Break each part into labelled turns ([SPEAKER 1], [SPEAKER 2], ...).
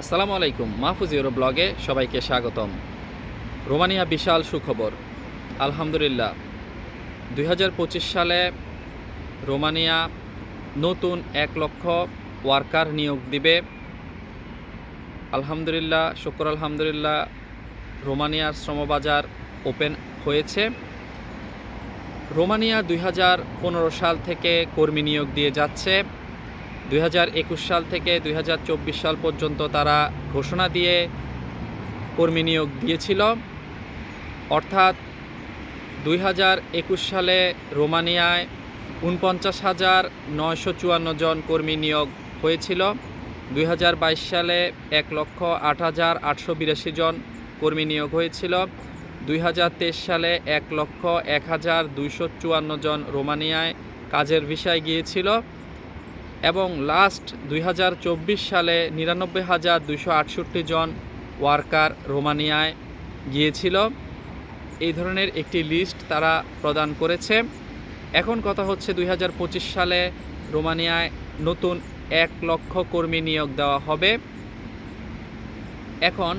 [SPEAKER 1] আসসালামু আলাইকুম, মাহফুজ ইউরো ব্লগে সবাইকে স্বাগতম। রোমানিয়া বিশাল সুখবর। আলহামদুলিল্লাহ, দুই হাজার পঁচিশ সালে রোমানিয়া নতুন এক লক্ষ ওয়ার্কার নিয়োগ দিবে। আলহামদুলিল্লাহ, শুক্র আলহামদুলিল্লাহ, রোমানিয়ার শ্রমবাজার ওপেন হয়েছে। রোমানিয়া দুই হাজার পনেরো সাল থেকে কর্মী নিয়োগ দিয়ে যাচ্ছে। দুই হাজার একুশ সাল থেকে দুই হাজার চব্বিশ সাল পর্যন্ত তারা ঘোষণা দিয়ে কর্মী নিয়োগ দিয়েছিল। অর্থাৎ দুই হাজার একুশ সালে রোমানিয়ায় উনপঞ্চাশ হাজার নয়শো চুয়ান্ন জন কর্মী নিয়োগ হয়েছিল। দুই হাজার বাইশ সালে এক লক্ষ আট হাজার আটশো বিরাশি জন কর্মী নিয়োগ হয়েছিল। দুই হাজার তেইশ সালে এক লক্ষ এক হাজার দুইশো চুয়ান্ন জন রোমানিয়ায় কাজের ভিসায় গিয়েছিল। এবং লাস্ট দুই হাজার চব্বিশ সালে নিরানব্বই হাজার দুইশো আটষট্টি জন ওয়ার্কার রোমানিয়ায় গিয়েছিল। এই ধরনের একটি লিস্ট তারা প্রদান করেছে। এখন কথা হচ্ছে দুই হাজার পঁচিশ সালে রোমানিয়ায় নতুন এক লক্ষ কর্মী নিয়োগ দেওয়া হবে। এখন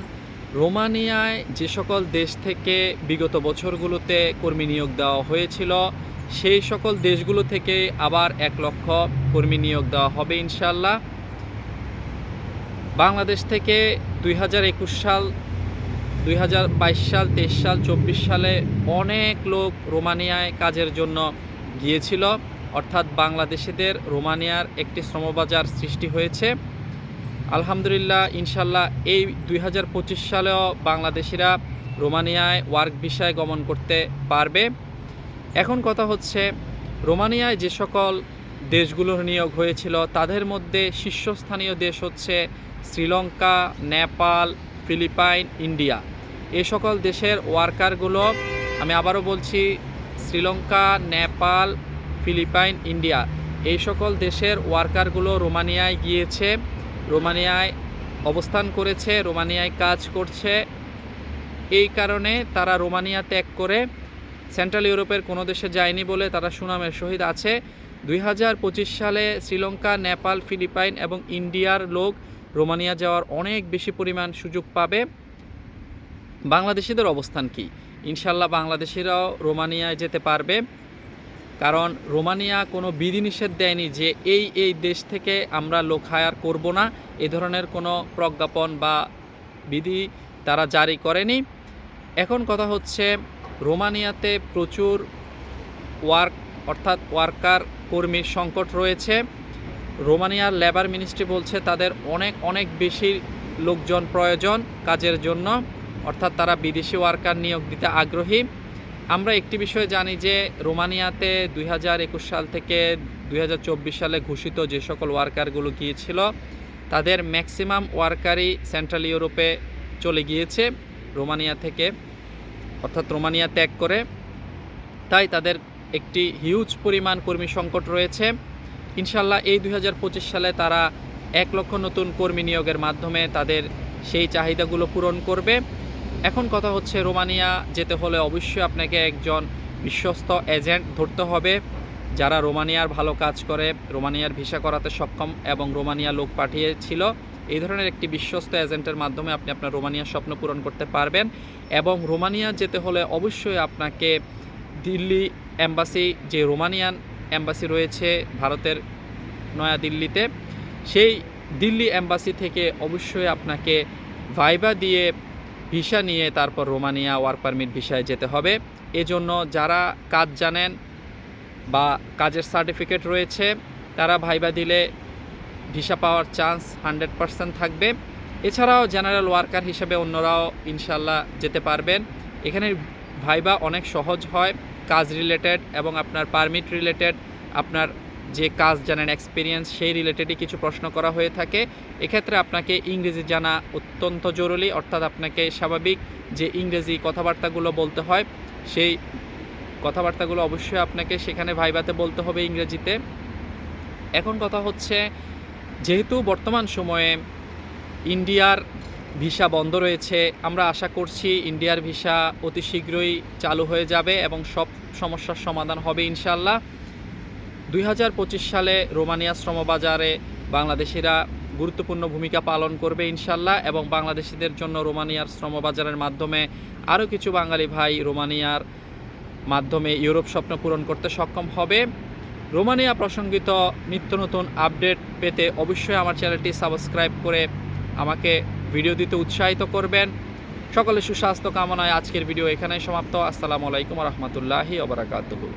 [SPEAKER 1] রোমানিয়ায় যে সকল দেশ থেকে বিগত বছরগুলোতে কর্মী নিয়োগ দেওয়া হয়েছিল, সেই সকল দেশগুলো থেকে আবার এক লক্ষ কর্মী নিয়োগ দেওয়া হবে ইনশাল্লাহ বাংলাদেশ থেকে দুই হাজার একুশ সাল, দুই হাজার বাইশ সাল, তেইশ সাল, চব্বিশ সালে অনেক লোক রোমানিয়ায় কাজের জন্য গিয়েছিল। অর্থাৎ বাংলাদেশিদের রোমানিয়ার একটি শ্রমবাজার সৃষ্টি হয়েছে। আলহামদুলিল্লাহ, ইনশাল্লাহ এই দুই হাজার পঁচিশ সালেও বাংলাদেশিরা রোমানিয়ায় ওয়ার্ক ভিসায় গমন করতে পারবে। এখন কথা হচ্ছে, রোমানিয়ায় যে সকল দেশগুলোর নিয়োগ হয়েছিল, তাদের মধ্যে শীর্ষস্থানীয় দেশ হচ্ছে শ্রীলঙ্কা, নেপাল, ফিলিপাইন, ইন্ডিয়া। এই সকল দেশের ওয়ার্কারগুলো, আমি আবারও বলছি, শ্রীলঙ্কা, নেপাল, ফিলিপাইন, ইন্ডিয়া, এই সকল দেশের ওয়ার্কারগুলো রোমানিয়ায় গিয়েছে। রোমানিয়ায় অবস্থান করেছে, রোমানিয়ায় কাজ করছে। এই কারণে তারা রোমানিয়া ত্যাগ করে সেন্ট্রাল ইউরোপের কোনো দেশে যায়নি বলে তারা সুনামের সহিত আছে। দুই হাজার পঁচিশ সালে শ্রীলঙ্কা, নেপাল, ফিলিপাইন এবং ইন্ডিয়ার লোক রোমানিয়া যাওয়ার অনেক বেশি পরিমাণ সুযোগ পাবে। বাংলাদেশিদের অবস্থান কি? ইনশাল্লাহ বাংলাদেশিরাও রোমানিয়ায় যেতে পারবে। কারণ রোমানিয়া কোনো বিধিনিষেধ দেয়নি যে এই এই দেশ থেকে আমরা লোক হায়ার করব না। এ ধরনের কোনো প্রজ্ঞাপন বা বিধি তারা জারি করেনি। এখন কথা হচ্ছে, রোমানিয়াতে প্রচুর ওয়ার্ক, অর্থাৎ ওয়ার্কার কর্মীর সংকট রয়েছে। রোমানিয়ার লেবার মিনিস্ট্রি বলছে, তাদের অনেক অনেক বেশি লোকজন প্রয়োজন কাজের জন্য। অর্থাৎ তারা বিদেশি ওয়ার্কার নিয়োগ দিতে আগ্রহী। আমরা একটি বিষয় জানি যে রোমানিয়াতে দুই হাজার একুশ সাল থেকে দুই হাজার চব্বিশ সালে ঘোষিত যে সকল ওয়ার্কারগুলো গিয়েছিল, তাদের ম্যাক্সিমাম ওয়ার্কারই সেন্ট্রাল ইউরোপে চলে গিয়েছে, রোমানিয়া থেকে, অর্থাৎ রোমানিয়া ত্যাগ করে। তাই তাদের একটি হিউজ পরিমাণ কর্মী সংকট রয়েছে। ইনশাল্লাহ এই দুই হাজার পঁচিশ সালে তারা এক লক্ষ নতুন কর্মী নিয়োগের মাধ্যমে তাদের সেই চাহিদাগুলো পূরণ করবে। এখন কথা হচ্ছে রোমানিয়া যেতে হলে অবশ্যই আপনাকে একজন বিশ্বস্ত এজেন্ট ধরতে হবে। যারা রোমানিয়ার ভালো কাজ করে, রোমানিয়ার ভিসা করাতে সক্ষম এবং রোমানিয়া লোক পাঠিয়েছিল, এই ধরনের একটি বিশ্বস্ত এজেন্টের মাধ্যমে আপনি আপনার রোমানিয়ার স্বপ্ন পূরণ করতে পারবেন এবং রোমানিয়া যেতে হলে অবশ্যই আপনাকে দিল্লি অ্যাম্বাসি যে রোমানিয়ান অ্যাম্বাসি রয়েছে ভারতের নয়াদিল্লিতে, সেই দিল্লি অ্যাম্বাসি থেকে অবশ্যই আপনাকে ভাইবা দিয়ে ভিসা নিয়ে তারপর রোমানিয়া ওয়ার্ক পারমিট ভিসায় যেতে হবে। এজন্য যারা কাজ জানেন বা কাজের সার্টিফিকেট রয়েছে, তারা ভাইবা দিলে ভিসা পাওয়ার চান্স হান্ড্রেড পারসেন্ট থাকবে। এছাড়াও জেনারেল ওয়ার্কার হিসেবে অন্যরাও ইনশাল্লাহ যেতে পারবেন। এখানে ভাইবা অনেক সহজ হয়, কাজ রিলেটেড এবং আপনার পারমিট রিলেটেড, আপনার যে কাজ জানেন এক্সপিরিয়েন্স সেই রিলেটেডই কিছু প্রশ্ন করা হয়ে থাকে। এক্ষেত্রে আপনাকে ইংরেজি জানা অত্যন্ত জরুরি, অর্থাৎ আপনাকে স্বাভাবিক যে ইংরেজি কথাবার্তাগুলো বলতে হয়, সেই কথাবার্তাগুলো অবশ্যই আপনাকে সেখানে ভাইবাতে বলতে হবে ইংরেজিতে। এখন কথা হচ্ছে, যেহেতু বর্তমান সময়ে ইন্ডিয়ার ভিসা বন্ধ রয়েছে, আমরা আশা করছি ইন্ডিয়ার ভিসা অতি শীঘ্রই চালু হয়ে যাবে এবং সব সমস্যার সমাধান হবে ইনশাল্লাহ দুই হাজার পঁচিশ সালে রোমানিয়া শ্রমবাজারে বাংলাদেশিরা গুরুত্বপূর্ণ ভূমিকা পালন করবে ইনশাল্লাহ, এবং বাংলাদেশিদের জন্য রোমানিয়ার শ্রমবাজারের মাধ্যমে আরও কিছু বাঙালি ভাই রোমানিয়ার মাধ্যমে ইউরোপ স্বপ্ন পূরণ করতে সক্ষম হবে। রোমানিয়া প্রসঙ্গিত নিত্য নতুন আপডেট পেতে অবশ্যই আমার চ্যানেলটি সাবস্ক্রাইব করে আমাকে ভিডিও দিতে উৎসাহিত করবেন। সকলে সুস্বাস্থ্য কামনায় আজকের ভিডিও এখানেই সমাপ্ত। আসসালামু আলাইকুম রহমতুল্লাহি ওবরাকাতুহু